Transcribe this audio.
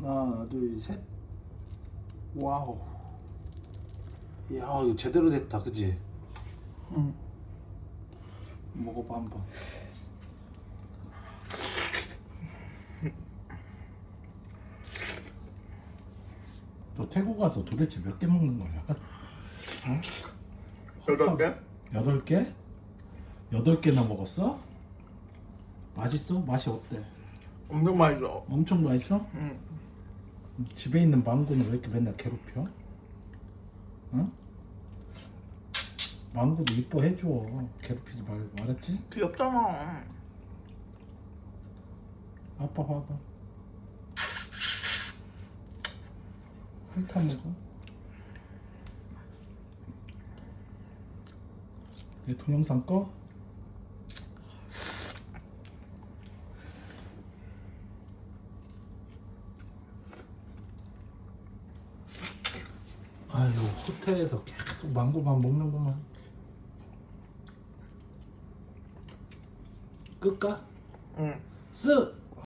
하나 둘셋 와우 야 이거 제대로 됐다 그지? 응 먹어봐 한번 너 태국 가서 도대체 몇 개 먹는 거야? 어? 여덟 개? 여덟 개? 여덟 개나 먹었어? 맛있어? 맛이 어때? 엄청 맛있어. 엄청 맛있어? 응. 집에 있는 망고는 왜 이렇게 맨날 괴롭혀? 응? 망고도 이뻐해줘. 괴롭히지 말고 알았지? 귀엽잖아. 아빠 봐봐. 핥아 먹어. 내 동영상 꺼? 아유 호텔에서 계속 망고만 먹는구만. 끌까? 응. 쓱!